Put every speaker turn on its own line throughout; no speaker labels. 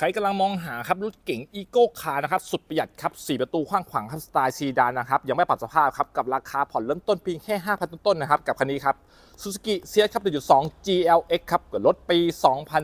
ใครกำลังมองหาครับรถเก๋งอีโก้คาร์นะครับสุดประหยัดครับ4ประตูข้างขวางครับสไตล์ซีดานนะครับยังไม่ปรับสภาพครับกับราคาผ่อนเริ่มต้นเพียงแค่ 5,000 ต้นๆนะครับกับคันนี้ครับ Suzuki c s ครับ1.2 GLX ครับกับรถปี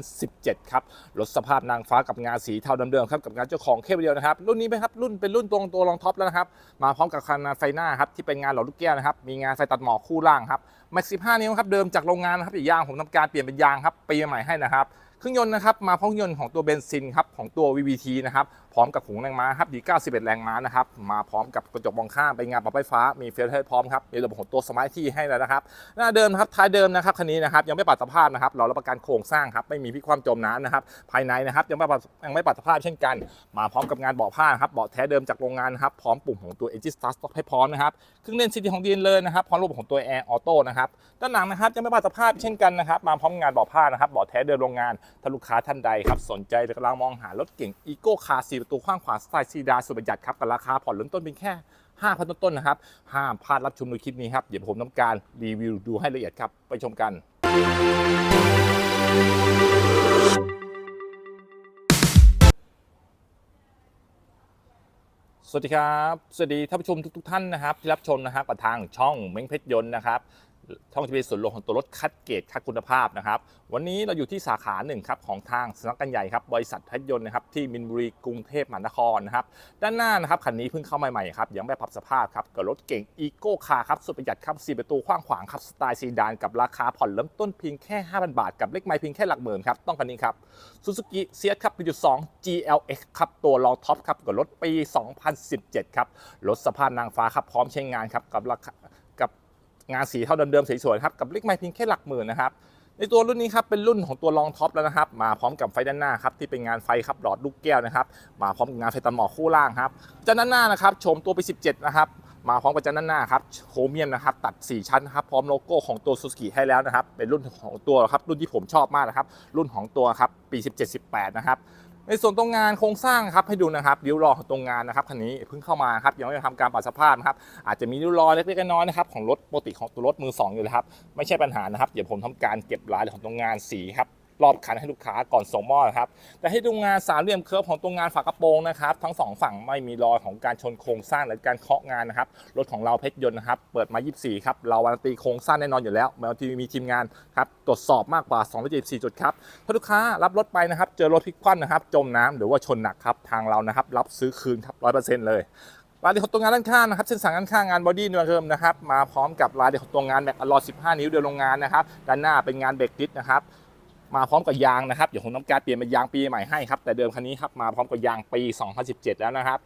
2017 ครับรถสภาพนางฟ้ากับงานสีเทาเดิมๆครับกับงานเจ้าของแค่เดียวนะครับรุ่นนี้ไหมครับรุ่นเป็นรุ่นตรงตัวรองท็อปแล้วนะครับมาพร้อมกับคันไฟหน้าครับที่เป็นงานหล่อลูกแก้วนะครับมีงานไฟตัดหมอกคู่ล่างครับแม็ก15 นิ้วครับเดิมจากโรงงานนะครับอีกยางผมทำการเปลี่ยนเป็นยางครับปีใหม่ให้นะครับ เครื่องยนต์นะครับมาพร้อมเครื่องยนต์ของตัวเบนซินครับของตัว VVT นะครับพร้อมกับขุงแรงม้าครับดี 91 แรงม้านะครับมาพร้อมกับกระจกมองข้างเป็นงานปรับไฟฟ้ามีเฟลให้พร้อมครับมีระบบของตัวสมาร์ทที่ให้แล้วนะครับหน้าเดิมครับท้ายเดิมนะครับคันนี้นะครับยังไม่ปรับสภาพนะครับเรารับประกันโครงสร้างครับไม่มีพิกความจมน้ำนะครับภายในนะครับยังไม่ปรับยังไม่ปรับสภาพเช่นกัน มาพร้อมกับงานเบาะผ้าครับเบาะแท้เดิมจากโรงงานครับพร้อมปุ่มของตัว Engine Start Stop ให้พร้อมนะครับเครื่องเล่นซีดีของดีนเลยนะครับพร้อมระบบของตัว Air Auto นะครับด้านหลังนะครับยังไม่ปรับสภาพเช่นกันนะครับมาพร้อมงานเบาะผ้านะครับเบาะแท้เดิมโรงงานถ้าลูกค้าท่านใดครับสนใจหรือกำลังมองหารถเก่งอีโก้คาร์สีประตูข้างขวาสไตล์ซีดานสุดประหยัดครับกับราคาผ่อนเริ่มต้นเพียงแค่5,000ต้นๆนะครับห้ามพลาดรับชมในคลิปนี้ครับเดี๋ยวผมทำการรีวิวดูให้ละเอียดครับไปชมกันสวัสดีครับ สวัสดีท่านผู้ชมทุกๆ ท่านนะครับที่รับชมนะครับกับทางช่องเม้งเพชรยนต์นะครับ ช่องที่เป็นส่วนรวมของตัวรถคัดเกรดคัดคุณภาพนะครับ วันนี้เราอยู่ที่สาขาหนึ่งครับของทางสำนักกันใหญ่ครับบริษัทเพชยนต์นะครับที่มินบุรีกรุงเทพมหานครนะครับด้านหน้านะครับคันนี้เพิ่งเข้าใหม่ๆครับยังไม่ปรับสภาพครับกับรถเก่งอีโก้คาร์ครับสุดประหยัดครับ4ประตูกว้างขวางครับสไตล์ซีดานกับราคาผ่อนเริ่มต้นเพียงแค่5,000 บาท กับเลขไม้เพียงแค่หลักหมื่นครับต้องคันนี้ครับ Suzuki c s ครับ1.2 GLX ครับตัวรองท็อปครับกับรถปี 2017 ครับรถสภาพนางฟ้าครับพร้อมใช้งานครับกับราคา งานสีเท่าเดิมๆสวยๆครับกับเลขไม้เพียงแค่หลักหมื่นนะครับในตัวรุ่นนี้ครับเป็นรุ่นของตัวรองท็อปแล้วนะครับ มาพร้อมกับไฟด้านหน้าครับที่เป็นงานไฟครับหลอดลูกแก้วนะครับมาพร้อมกับงานไฟตัดหมอกคู่ล่างครับจานด้านหน้านะครับชมตัวปี17 นะครับมาพร้อมกับจานด้านหน้าครับโครเมียมนะครับตัด 4 ชั้นนะครับพร้อมโลโก้ของตัวซูซูกิให้แล้วนะครับเป็นรุ่นของตัวครับรุ่นที่ผมชอบมากนะครับรุ่นของตัวครับปี 17-18 นะครับ ในส่วนตรงงานโครงสร้างครับให้ดูนะครับริ้วรอยของตรงงานนะครับคันนี้เพิ่งเข้ามาครับยังไม่ได้ทำการปรับสภาพนะครับอาจจะมีริ้วรอยเล็กๆน้อยๆนะครับของรถปกติของตัวรถมือสองอยู่เลยครับไม่ใช่ปัญหานะครับเดี๋ยวผมทำการเก็บรายละเอียดของตรงงานสีครับ รอบคันให้ลูกค้าก่อนส่งมอบครับ แต่ให้ดูงานสามเหลี่ยมเคิร์ฟของตรงงานฝากระโปรงนะครับ ทั้งสองฝั่งไม่มีรอยของการชนโครงสร้างหรือการเคาะงานนะครับ รถของเราเพชรยนต์นะครับ เปิดมา 24 ครับ เราวันตีโครงสร้างแน่นอนอยู่แล้วแม้ว่าทีมีทีมงานครับ ตรวจสอบมากกว่า 274 จุดครับ ถ้าลูกค้ารับรถไปนะครับ เจอรถพลิกคว่ำนะครับ จมน้ำหรือว่าชนหนักครับ ทางเรานะครับ รับซื้อคืนครับร้อยเปอร์เซ็นต์เลยรายเอียดของตัวงานด้านข้างนะครับเส้นสังด้านข้างงานบอดี้เดิมนะครับ มาพร้อมกับรายเอียดของตัวงานแม็กอลลอย15 นิ้วเดินโรงงานนะครับ ด้านหน้าเป็นงานเบรกดิสนะครับ มาพร้อมกับยางนะครับ เดี๋ยวผมทำการเปลี่ยนเป็นยางปีใหม่ให้ครับ แต่เดิมคันนี้ครับมาพร้อมกับยางปี 2017 แล้วนะครับ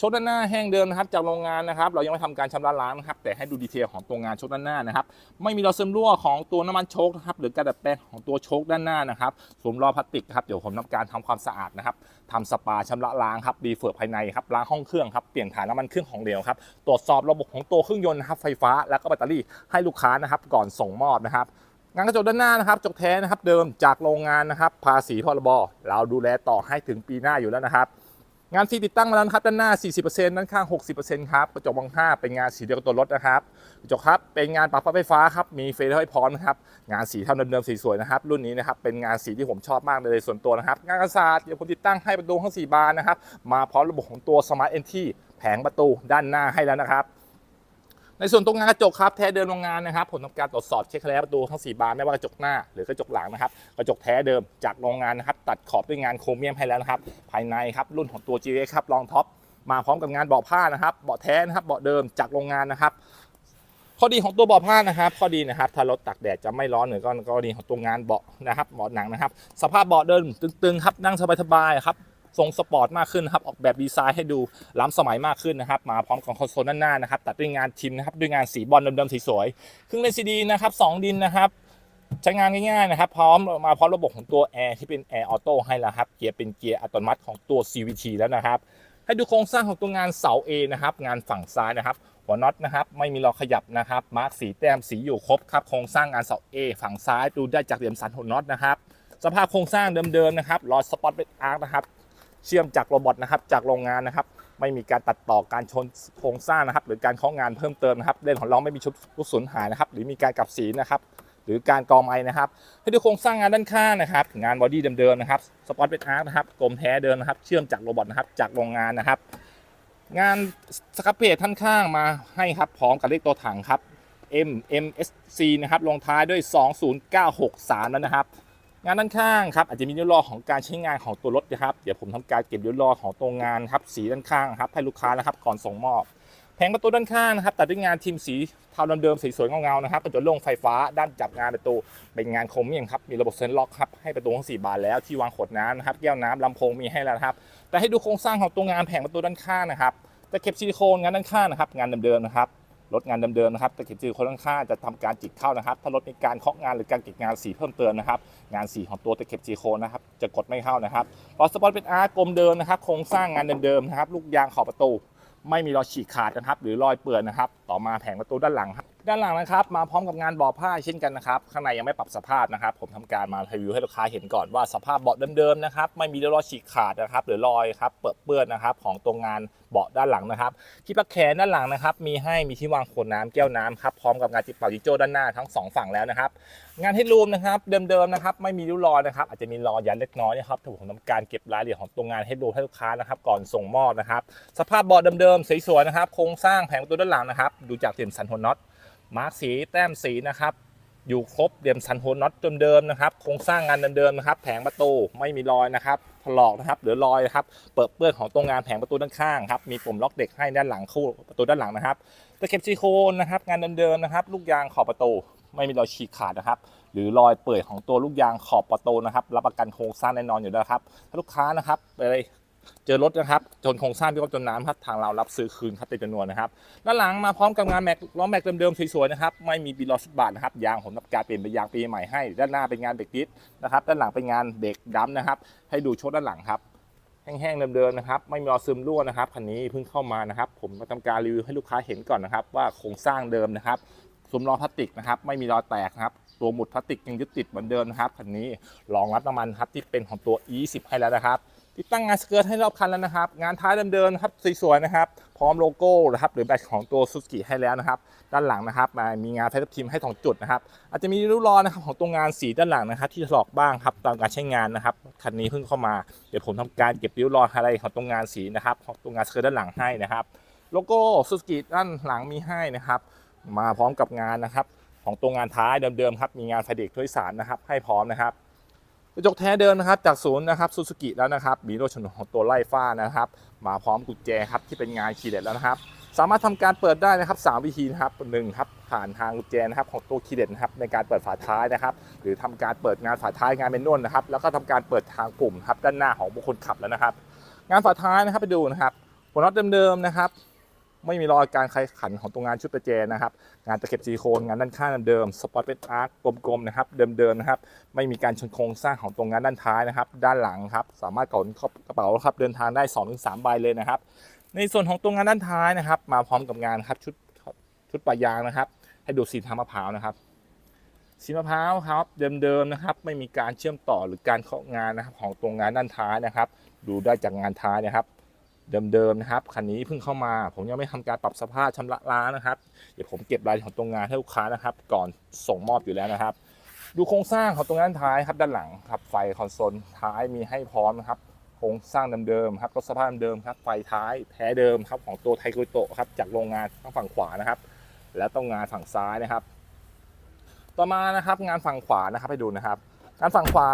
ชกด้านหน้าแห้งเดิมนะครับจากโรงงานนะครับ เรายังไม่ทำการชำระล้างนะครับ แต่ให้ดูดีเทลของตัวงานชกด้านหน้านะครับ ไม่มีรอยซึมรั่วของตัวน้ำมันโชคนะครับหรือการดัดแปลงของตัวโชคด้านหน้านะครับสวมรอยพลาสติกครับเดี๋ยวผมทำการทำความสะอาดนะครับทำสปาชำระล้างครับดีเฟิร์ภายในครับล้างห้องเครื่องครับเปลี่ยนถ่ายน้ำมันเครื่องของเหลวครับตรวจสอบระบบของตัวเครื่องยนต์นะครับไฟฟ้าแล้วก็แบตเตอรี่ให้ลูกค้านะครับก่อนส่งมอบนะครับ งานกระจกด้านหน้านะครับจกแท้นะครับเดิมจากโรงงานนะครับ ภาษีพรบเราดูแลต่อให้ถึงปีหน้าอยู่แล้วนะครับ งานฟรีติดตั้งมาแล้วครับด้านหน้า 40%ด้านข้าง 60%ครับกระจกมองข้าเป็นงานสีเดียวกับตัวรถนะครับกระจกครับเป็นงานปรับไฟฟ้าครับมีเฟรให้พร้อมนะครับงานสีเท่าเดิมๆสีสวยนะครับ รุ่นนี้นะครับเป็นงานสีที่ผมชอบมากเลยส่วนตัวนะครับ งานกระสาดเดี๋ยวผมติดตั้งให้ประตูทั้ง4บานนะครับมาพร้อมระบบของตัว Smart Entry แผงประตูด้านหน้าให้แล้วนะครับ ในส่วนตรงงานกระจกครับแท้เดิมโรงงานนะครับผมทำการตรวจสอบเช็คแล้วประตูทั้ง4บานไม่ว่ากระจกหน้าหรือกระจกหลังนะครับกระจกแท้เดิมจากโรงงานนะครับตัดขอบด้วยงานโครเมียมให้แล้วนะครับภายในครับรุ่นของตัว g x ครับรองท็อปมาพร้อมกับงานเบาะผ้านะครับเบาะแท้นะครับเบาะเดิมจากโรงงานนะครับข้อดีของตัวเบาะผ้านะครับ ข้อดีนะครับถ้ารถตักแดดจะไม่ร้อนหรือก็ข้อดีของตัวงานเบาะนะครับเบาะหนังนะครับ สภาพเบาะเดิมตึงๆครับนั่งสบายๆครับ ทรงสปอร์ตมากขึ้นนะครับออกแบบดีไซน์ให้ดูล้ำสมัยมากขึ้นนะครับมาพร้อมกับคอนโซลด้านหน้านะครับตัดด้วยงานทิมนะครับด้วยงานสีบอลเดิมๆสีสวยเครื่องเล่นซีดีนะครับสองดินนะครับใช้งานง่ายๆนะครับ พร้อมมาพร้อมระบบของตัวแอร์ที่เป็นแอร์ออโต้ให้แล้วครับเกียร์เป็นเกียร์อัตโนมัติของตัว CVT แล้วนะครับ ให้ดูโครงสร้างของตัวงานเสา A นะครับ งานฝั่งซ้ายนะครับ หัวน็อตนะครับ ไม่มีรอขยับนะครับมาร์กสีแต้มสีอยู่ครบครับโครงสร้างงานเสา A ฝั่งซ้ายดูได้จากเหลี่ยมสันหัวน็อตนะครับ สภาพโครงสร้างเดิมๆนะครับรอยสปอตเป็นอาร์คนะครับ เชื่อมจากโรบอทนะครับจากโรงงานนะครับ ไม่มีการตัดต่อการชนโครงสร้างนะครับ หรือการเคาะงานเพิ่มเติมนะครับเล่นของเราไม่มีชุดลูกสูญหายนะครับ หรือมีการกลับสีนะครับ หรือการกองไม้นะครับ ให้ดูโครงสร้างงานด้านข้างนะครับ งานบอดี้เดิมๆนะครับสปอตเป็นอาร์ตนะครับกลมแท้เดิมนะครับ เชื่อมจากโรบอทนะครับจากโรงงานนะครับ งานสครับเพจท่านข้างมาให้ครับพร้อมกับเลขตัวถังครับ M M S C นะครับลงท้ายด้วย 20963แล้วนะครับ งานด้านข้างครับอาจจะมีนิ้วรอของการใช้งานของตัวรถนะครับเดี๋ยวผมทำการเก็บนิ้วรอของตัวงานครับสีด้านข้างครับให้ลูกค้านะครับก่อนส่งมอบแผงประตูด้านข้างนะครับตัดด้วยงานทีมสีเทาเดิมๆสีสวยเงาๆนะครับกระจกโล่งไฟฟ้าด้านจับงานประตูเป็นงานโครเมียมครับมีระบบเซ็นล็อกครับให้ประตูทั้งสี่บานแล้วที่วางขวดน้ำนะครับแก้วน้ำลำโพงมีให้แล้วครับ แต่ให้ดูโครงสร้างของตัวงานแผงประตูด้านข้างนะครับตะเข็บซิลิโคนงานด้านข้างนะครับงานเดิมๆนะครับ รถงานเดิมๆนะครับตะเข็บจีโคนด้านข้างจะทำการจิกเข้านะครับ ถ้ารถมีการเคาะงานหรือการติดงานสีเพิ่มเติมนะครับ งานสีของตัวตะเข็บจีโคนนะครับ จะกดไม่เข้านะครับพอสปอตเป็นอาร์กลมเดิมนะครับ โครงสร้างงานเดิมๆนะครับ ลูกยางขอบประตู ไม่มีรอยฉีกขาดนะครับ หรือรอยเปื่อนนะครับ ต่อมาแผงประตูด้านหลังครับ ด้านหลังนะครับมาพร้อมกับงานเบาะผ้าเช่นกันนะครับข้างในยังไม่ปรับสภาพนะครับผมทำการมารีวิวให้ลูกค้าเห็นก่อนว่าสภาพเบาะเดิมๆนะครับไม่มีรอยฉีกขาดนะครับหรือรอยครับเปื้อนเปื้อนะครับของตรงงานเบาะด้านหลังนะครับที่ปักแขนด้านหลังนะครับมีให้มีที่วางขวดน้ำแก้วน้ำครับพร้อมกับงานจิบเป่าจิโจ้ด้านหน้าทั้งสองฝั่งแล้วนะครับงานเฮดรูมนะครับเดิมๆนะครับไม่มีริ้วรอยนะครับอาจจะมีรอยยันเล็กน้อยนะครับถ้าผมทำการเก็บรายละเอียดของตัวงานเฮดรูมให้ลูกค้านะครับก่อนส่งมอบนะครับสภาพเบาะเดิมๆสวยๆนะครับโครงสร้างแผงประตูด้านหลังนะครับดูจากเตียมสันหัวน็อต มาร์กสีแต้มสีนะครับอยู่ครบเดียมสันหัวน็อตเดิมๆนะครับโครงสร้างงานเดิมๆนะครับ แผงประตูไม่มีรอยนะครับถลอกนะครับหรือรอยนะครับเปิดเปื้อนของตรงงานแผงประตูด้านข้างครับมีปุ่มล็อกเด็กให้ด้านหลังคู่ประตูด้านหลังนะครับตะเข็บซิโคนนะครับงานเดิมๆนะครับ ลูกยางขอบประตูไม่มีรอยฉีกขาดนะครับ หรือรอยเปื่อยของตัวลูกยางขอบประตูนะครับ รับประกันโครงสร้างแน่นอนอยู่แล้วครับถ้าลูกค้านะครับไป เจอรถนะครับจนโครงสร้างพี่ก็จนน้ำครับทางเรารับซื้อคืนครับเป็นจำนวนนะครับด้านหลังมาพร้อมกับงานแม็กล้อแม็กเดิมๆสวยๆนะครับไม่มีบีลอสบาทนะครับยางผมรับการเปลี่ยนเป็นยางปีใหม่ให้ ด้านหน้าเป็นงานเบรกดิสนะครับด้านหลังเป็นงานเบรกดัมนะครับให้ดูโชดด้านหลังครับแห้งๆเดิมๆนะครับไม่มีรอยซึมรั่วนะครับคันนี้เพิ่งเข้ามานะครับ ผมมาทำการรีวิวให้ลูกค้าเห็นก่อนนะครับ ว่าโครงสร้างเดิมนะครับซุ้มล้อพลาสติกนะครับไม่มีรอยแตกนะครับตัวหมุดพลาสติกยังยึดติดเหมือนเดิมนะครับคันนี้รองรับน้ำมันครับที่เป็นของตัว E10 ให้แล้วนะครับ ติดตั้งงานสเกิร์ตให้รอบคันแล้วนะครับ งานท้ายเดิมๆนะครับสวยๆนะครับ พร้อมโลโก้นะครับหรือแบตของตัวซูซูกิให้แล้วนะครับ ด้านหลังนะครับมามีงานไฟทับทิมให้สองจุดนะครับ อาจจะมีริ้วรอยนะครับของตรงงานสีด้านหลังนะครับ ที่ถลอกบ้างครับตามการใช้งานนะครับคันนี้เพิ่งเข้ามาเดี๋ยวผมทำการเก็บริ้วรอยอะไรของตรงงานสีนะครับของตรงงานสเกิร์ตด้านหลังให้นะครับ โลโก้ซูซูกิด้านหลังมีให้นะครับ มาพร้อมกับงานนะครับ ของตรงงานท้ายเดิมๆครับมีงานไฟเด็กถ้วยสารนะครับ ให้พร้อมนะครับ กระจกแท้เดิมนะครับจากศูนย์นะครับซูซูกิแล้วนะครับมีรถชนวนของตัวไล่ฟ้านะครับ มาพร้อมกุญแจครับที่เป็นงานคีย์เด็ดแล้วนะครับ สามารถทำการเปิดได้นะครับสามวิธีนะครับหนึ่งครับผ่านทางกุญแจนะครับของตัวคีย์เด็ดนะครับในการเปิดฝาท้ายนะครับ หรือทำการเปิดงานฝาท้ายงานเมนนวลนะครับ แล้วก็ทำการเปิดทางปุ่มครับด้านหน้าของบุคคลขับแล้วนะครับ งานฝาท้ายนะครับไปดูนะครับหัวน็อตเดิมๆนะครับ ไม่มีรอยการไขขันของตัวงานชุดประแจนะครับ งานตะเข็บซิลิโคนงานด้านข้างเดิมสปอตเป็นอาร์คกลมๆนะครับเดิมๆนะครับ ไม่มีการชนโครงสร้างของตรงงานด้านท้ายนะครับ ด้านหลังครับ สามารถกดกระเป๋าครับเดินทางได้2-3ใบเลยนะครับ ในส่วนของตรงงานด้านท้ายนะครับ มาพร้อมกับงานครับชุดชุดปะยางนะครับ ให้ดูสีทางมะพร้าวนะครับสีมะพร้าวครับเดิมๆนะครับ ไม่มีการเชื่อมต่อหรือการเคาะงานนะครับของตรงงานด้านท้ายนะครับ ดูได้จากงานท้ายนะครับ เดิมๆนะครับคันนี้เพิ่งเข้ามา ผมยังไม่ทำการปรับสภาพชำระล้างนะครับ เดี๋ยวผมเก็บรายของตรงงานให้ลูกค้านะครับ ก่อนส่งมอบอยู่แล้วนะครับ ดูโครงสร้างของตรงด้านท้ายครับด้านหลังครับไฟคอนโซลท้ายมีให้พร้อมนะครับโครงสร้างเดิมๆครับรถสภาพเดิมครับไฟท้ายแท้เดิมครับของตัวไทโกโตะครับจากโรงงานทางฝั่งขวานะครับ แล้วต้องงานฝั่งซ้ายนะครับ ต่อมานะครับงานฝั่งขวานะครับให้ดูนะครับ งานฝั่งขวา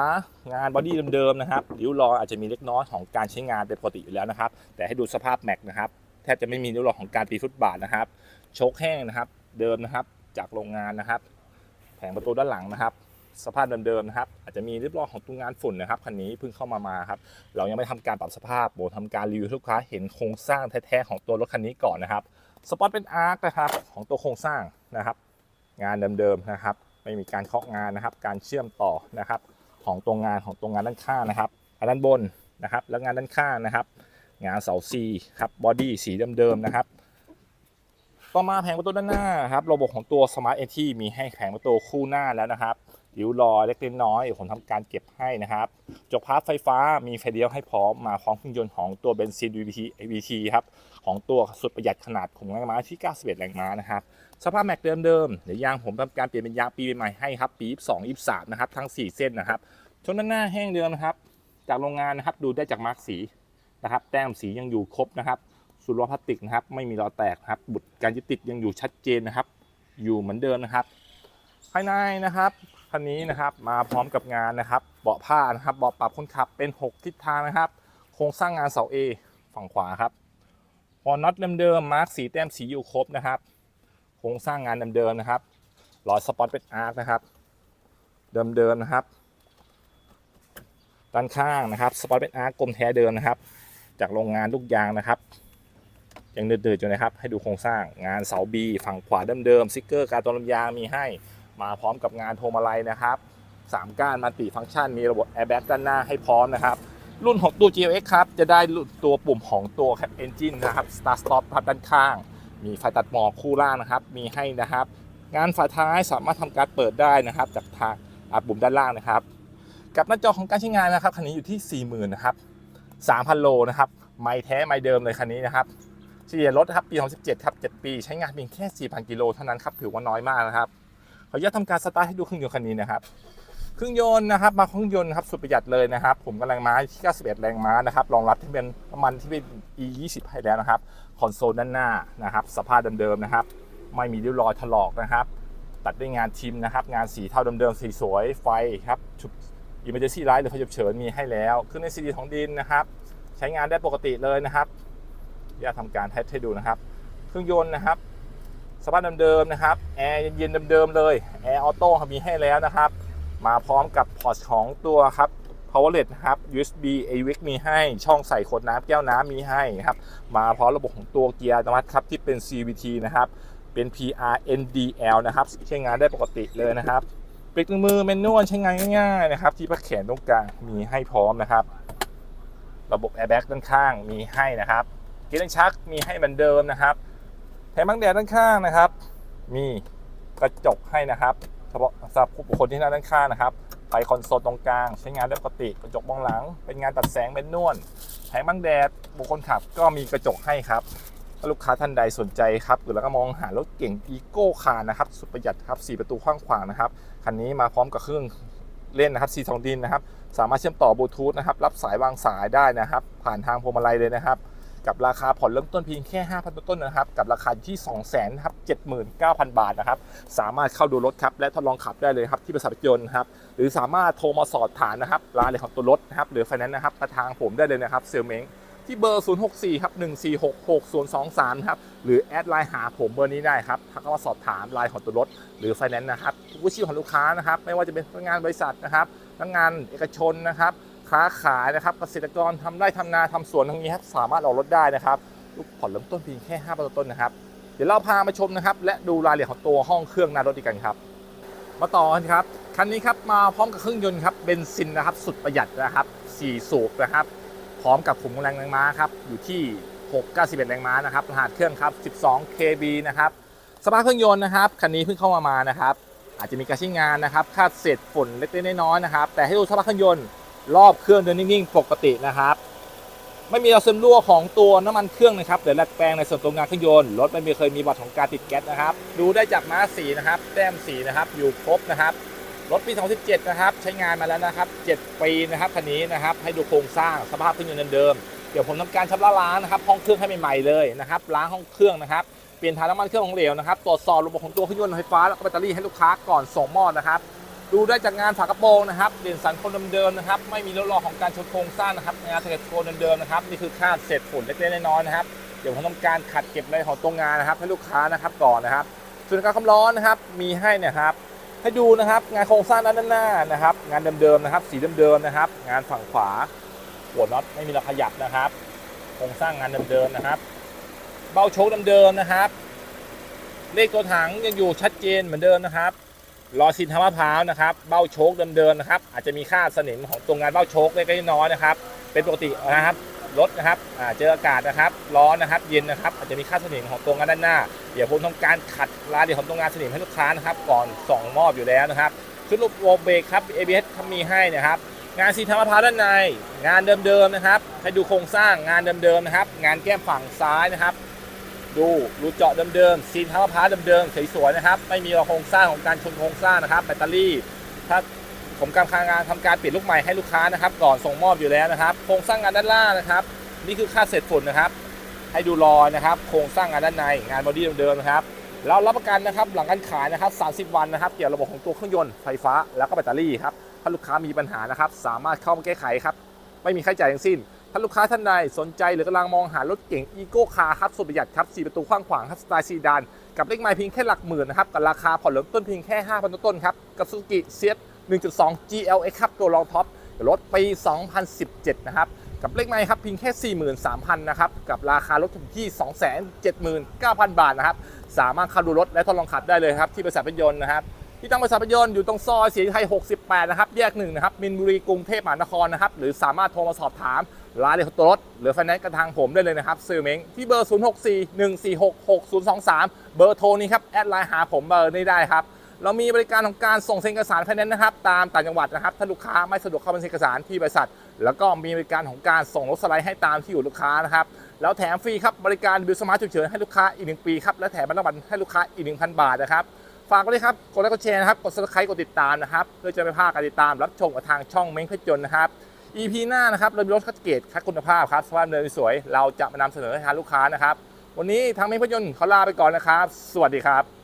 งานบอดี้เดิมๆนะครับริ้วรอยอาจจะมีเล็กน้อยของการใช้งานเป็นปกติอยู่แล้วนะครับ แต่ให้ดูสภาพแม็กนะครับแทบจะไม่มีริ้วรอยของการตีฟุตบาทนะครับโชคแห้งนะครับเดิมนะครับจากโรงงานนะครับ แผงประตูด้านหลังนะครับ สภาพเดิมๆนะครับ อาจจะมีริ้วรอยของตัวงานฝุ่นนะครับคันนี้เพิ่งเข้ามามาครับเรายังไม่ทำการปรับสภาพโบทำการรีวิวให้ลูกค้าเห็นโครงสร้างแท้ๆของตัวรถคันนี้ก่อนนะครับสปอตเป็นอาร์คนะครับของตัวโครงสร้างนะครับ งานเดิมๆนะครับ ไม่มีการเคาะงานนะครับ การเชื่อมต่อนะครับของตรงงานของตรงงานด้านข้างนะครับอันด้านบนนะครับ แล้วงานด้านข้างนะครับ งานเสาซีครับบอดี้สีเดิมๆนะครับต่อมาแผงประตูด้านหน้าครับระบบของตัว Smart e n t r y มีให้แผงประตูคู่หน้าแล้วนะครับ ริ้วรอยเล็กน้อยผมทำการเก็บให้นะครับจกพาร์ทไฟฟ้ามีไฟเลี้ยวให้พร้อมมาพร้อมเครื่องยนต์ของตัวเบนซิน VT VT ครับของตัวสุดประหยัดขนาดของแรงม้าที่ 91 แรงม้านะครับสภาพแม็กเดิมๆเดี๋ยวยางผมทำการเปลี่ยนเป็นยางปีใหม่ให้ครับปี 22 23 นะครับทั้ง 4 เส้นนะครับชนด้านหน้าแห้งเดิมนะครับ จากโรงงานนะครับดูได้จากมาร์กสีนะครับแต้มสียังอยู่ครบนะครับสุดล้อพลาสติกนะครับไม่มีรอยแตกนะครับบุตรการยึดติดยังอยู่ชัดเจนนะครับ อยู่เหมือนเดิมนะครับ ภายในนะครับ คันนี้นะครับมาพร้อมกับงานนะครับ เบาะผ้านะครับเบาะปรับคนขับเป็น 6 ทิศทางนะครับ โครงสร้างงานเสา A ฝั่งขวาครับหัวน็อตเดิมๆมาร์กสีแต้มสีอยู่ครบนะครับ โครงสร้างงานเดิมๆนะครับรอยสปอตเป็นอาร์คนะครับ เดิมๆนะครับด้านข้างนะครับสปอตเป็นอาร์คกลมแท้เดิมนะครับ จากโรงงานลูกยางนะครับยังเดือดๆอยู่นะครับ ให้ดูโครงสร้างงานเสา B ฝั่งขวาเดิมๆสติกเกอร์การตัวลำยางมีให้ มาพร้อมกับงานโทมาลัยนะครับ3ก้านมัลติฟังก์ชันมีระบบแอร์แบ็กด้านหน้าให้พร้อมนะครับ รุ่นของตัว GLX ครับ จะได้ตัวปุ่มของตัว Cap Engine นะครับ Start Stop ครับด้านข้าง มีไฟตัดหมอกคู่ล่างนะครับ มีให้นะครับ งานฝาท้ายสามารถทำการเปิดได้นะครับ จากทางปุ่มด้านล่างนะครับ กับหน้าจอของการใช้งานนะครับคันนี้อยู่ที่ 40,000นะครับ3,000 โลนะครับไม่แท้ไม่เดิมเลยคันนี้นะครับเฉลี่ยรถครับปี 2017ครับ7ปี ใช้งานเพียงแค่ 4,000 กิโลเท่านั้นครับถือว่าน้อยมากนะครับ ขออนุญาตทำการสตาร์ทให้ดูเครื่องยนต์คันนี้นะครับเครื่องยนต์นะครับมาเครื่องยนต์ครับสุดประหยัดเลยนะครับ ผมกำลังม้าที่ 91 แรงม้านะครับรองรับที่เป็นน้ำมันที่เป็น E 20ให้แล้วนะครับคอนโซลด้านหน้านะครับ สภาพเดิมๆนะครับ ไม่มีริ้วรอยถลอกนะครับ ตัดด้วยงานทิมนะครับ งานสีเทาเดิมๆสีสวยไฟครับชุด Emergency Light หรือไฟฉุกเฉินมีให้แล้วเครื่องในซีดีของดินนะครับ ใช้งานได้ปกติเลยนะครับอยากทำการเทสให้ดูนะครับ เครื่องยนต์นะครับ สภาพเดิมๆนะครับแอร์เย็นๆเดิมๆเลยแอร์ออโต้มีให้แล้วนะครับ มาพร้อมกับพอร์ตของตัวครับ powerlet นะครับ USB AVIC มีให้ช่องใส่ขวดน้ำแก้วน้ำมีให้ครับมาพร้อมระบบของตัวเกียร์อัตโนมัติครับที่เป็น CVT นะครับเป็น PRNDL นะครับใช้งานได้ปกติเลยนะครับเบรกมือแมนนวลใช้งานง่ายๆนะครับที่พักแขนตรงกลางมีให้พร้อมนะครับ ระบบแอร์แบ็กด้านข้างมีให้นะครับเกียร์ชักมีให้เหมือนเดิมนะครับ แถมบังแดดด้านข้างนะครับ มีกระจกให้นะครับเฉพาะสำหรับผู้บุคคลที่นั่งด้านข้างนะครับไฟคอนโซลตรงกลาง ใช้งานได้ปกติกระจกมองหลัง เป็นงานตัดแสงเป็นนวลแผงบังแดดบุคคลขับก็มีกระจกให้ครับถ้าลูกค้าท่านใดสนใจครับหรือแล้วก็มองหารถเก่งอีโก้คาร์นะครับสุดประหยัดครับ4ประตูกว้างขวางนะครับคันนี้มาพร้อมกับเครื่องเล่นนะครับซีทองดินนะครับ สามารถเชื่อมต่อบลูทูธนะครับ รับสายวางสายได้นะครับ ผ่านทางพวงมาลัยเลยนะครับ กับราคาผ่อนเริ่มต้นเพียงแค่5,000ต้นๆนะครับ กับราคาที่ 200,000ครับ79,000 บาทนะครับ สามารถเข้าดูรถครับ และทดลองขับได้เลยครับที่บริษัทรถยนต์ครับ หรือสามารถโทรมาสอบถามนะครับรายละเอียดของตัวรถนะครับหรือไฟแนนซ์นะครับมาทางผมได้เลยนะครับเซลเม้งที่เบอร์ 064 ครับ 1466023 ครับ หรือแอดไลน์หาผมเบอร์นี้ได้ครับทักเข้ามาสอบถามรายของตัวรถ หรือไฟแนนซ์นะครับทุกวิชีพของลูกค้านะครับ ไม่ว่าจะเป็นพนักงานบริษัทนะครับพนักงานเอกชนนะครับ ค้าขายนะครับเกษตรกรทำไร่ทำนาทำสวนตรงนี้ครับสามารถออกรถได้นะครับลูกผ่อนเริ่มต้นเพียงแค่5ต้นนะครับ เดี๋ยวเราพามาชมนะครับ และดูรายละเอียดของตัวห้องเครื่องหน้ารถดีกันครับ มาต่อกันครับคันนี้ครับมาพร้อมกับเครื่องยนต์ครับเบนซินนะครับ สุดประหยัดนะครับ4สูบนะครับ พร้อมกับขุมกำลังแรงม้าครับอยู่ที่ 691 แรงม้านะครับรหัสเครื่องครับ 12 KB นะครับสภาพเครื่องยนต์นะครับคันนี้เพิ่งเข้ามามานะครับอาจจะมีการใช้งานนะครับคาดเศษฝุ่นเล็กๆน้อยๆนะครับ แต่ให้ดูสภาพเครื่องยนต์ รอบเครื่องเดินนิ่งๆ ปกตินะครับ ไม่มีรอยซึมรั่วของตัวน้ำมันเครื่องนะครับหรือแลกแปลงในส่วนตัวงานเครื่องยนต์รถไม่มีเคยมีบัตรของการติดแก๊สนะครับ ดูได้จากม้าสีนะครับแต้มสีนะครับอยู่ครบนะครับรถปี 2017 นะครับ ใช้งานมาแล้วนะครับ 7 ปีนะครับคันนี้นะครับ ให้ดูโครงสร้างสภาพเครื่องยนต์เดิม เดี๋ยวผมทำการชำระล้างนะครับ ห้องเครื่องให้ใหม่ๆเลยนะครับ ล้างห้องเครื่องนะครับ เปลี่ยนถ่ายน้ำมันเครื่องของเหลวนะครับ ตรวจสอบระบบของตัวเครื่องยนต์ไฟฟ้าแล้วก็แบตเตอรี่ให้ลูกค้าก่อนส่งมอบนะครับ ดูได้จากงานฝากระโปรงนะครับเด่นสันคนเดิมๆนะครับไม่มีริ้วรอยของการชนโครงสร้างนะครับงานสเก็ตโคนเดิมๆนะครับนี่คือค่าเศษฝุ่นเล็กๆน้อยๆนะครับเดี๋ยวผมทำการขัดเก็บในของตรงงานนะครับ ให้ลูกค้านะครับก่อนนะครับ ส่วนการความร้อนนะครับมีให้เนะครับ ให้ดูนะครับงานโครงสร้างด้านหน้านะครับ งานเดิมๆนะครับ สีเดิมๆนะครับ งานฝั่งขวาหัวน็อตไม่มีรอยขยับนะครับ โครงสร้างงานเดิมๆนะครับ เบ้าโชคเดิมๆนะครับ เลขตัวถังยังอยู่ชัดเจนเหมือนเดิมนะครับ รอซินทางมะพร้าวนะครับ เบ้าโชคเดิมๆนะครับ อาจจะมีค่าสนิมของตัวงานเบ้าโชคเล็กๆน้อยๆนะครับ เป็นปกตินะครับรถนะครับเจออากาศนะครับ ร้อนนะครับ เย็นนะครับ อาจจะมีค่าสนิมของตัวงานด้านหน้า เดี๋ยวผมทำการขัดรายละเอียดของตัวงานสนิมให้ลูกค้านะครับ ก่อนส่งมอบอยู่แล้วนะครับชุดลูกโวเบรกครับ ABS ทำมีให้นะครับ งานซีทามะพาด้านใน งานเดิมๆนะครับ ให้ดูโครงสร้างงานเดิมๆนะครับ งานแก้มฝั่งซ้ายนะครับ ดูรูเจาะเดิมๆซีนทามะพร้าเดิมๆสวยๆนะครับ ไม่มีโครงสร้างของการชนโครงสร้างนะครับแบตเตอรี่ ถ้าผมการงานทำการเปลี่ยนลูกใหม่ให้ลูกค้านะครับ ก่อนส่งมอบอยู่แล้วนะครับ โครงสร้างงานด้านล่างนะครับ นี่คือค่าเสร็จฝุ่นนะครับ ให้ดูรอยนะครับ โครงสร้างงานด้านในงานบอดี้เดิมๆนะครับเรารับประกันนะครับหลังการขายนะครับ 30 วันนะครับ เกี่ยวกับระบบของตัวเครื่องยนต์ไฟฟ้าแล้วก็แบตเตอรี่ครับถ้าลูกค้ามีปัญหานะครับ สามารถเข้ามาแก้ไขครับไม่มีค่าใช้จ่ายทั้งสิ้น ถ้าลูกค้าท่านใดสนใจหรือกำลังมองหารถเก๋งอีโก้คาร์ครับสุดประหยัดครับ4ประตูกว้างขวางครับสไตล์ซีดาน กับเลขไมล์เพียงแค่หลักหมื่นนะครับกับราคาผ่อนเริ่มต้นเพียงแค่ 5,000 ต้นครับ กับ Suzuki Seat 1.2 GLX ครับตัวรองท็อปรถปี 2017 นะครับ กับเลขไมล์ครับเพียงแค่ 43,000 นะครับ กับราคารถถึงที่ 279,000 บาทนะครับสามารถเข้าดูรถและทดลองขับได้เลยครับที่บริษัทรถยนต์นะครับที่ตั้งบริษัทรถยนต์อยู่ตรงซอยศรีไทย 68 นะครับแยกหนึ่งนะครับมินบุรีกรุงเทพมหานครนะครับหรือสามารถโทรมาสอบถาม ร้ายละเอียดของตัวรถหรือไฟแนนซ์กับทางผมได้เลยนะครับ ซื้อเม้งที่เบอร์ 0641466023 เบอร์โทรนี้ครับ แอดไลน์หาผมเบอร์นี้ได้ครับ เรามีบริการของการส่งเซ็นเอกสารไฟแนนซ์นะครับ ตามต่างจังหวัดนะครับ ถ้าลูกค้าไม่สะดวกเข้าบัญชีเอกสารที่บริษัท แล้วก็มีบริการของการส่งรถสไลด์ให้ตามที่อยู่ลูกค้านะครับ แล้วแถมฟรีครับบริการบิลสมาร์ทฉุกเฉินให้ลูกค้าอีกหนึ่งปีครับ และแถมบัตรรางวัลให้ลูกค้าอีก 1,000 บาทนะครับฝากไว้เลยครับ กดไลค์กดแชร์นะครับ กด subscribe กดติดตามนะครับ เพื่อจะไม่พลาดการติดตามรับชมกับทางช่องเม้งเพชรยนนะครับ EP หน้านะครับเรามีรถคัดเกตคัดคุณภาพครับสภาพเดินสวย เราจะมานำเสนอให้ทางลูกค้านะครับ วันนี้ทางเมฆพยนต์ขอลาไปก่อนนะครับ สวัสดีครับ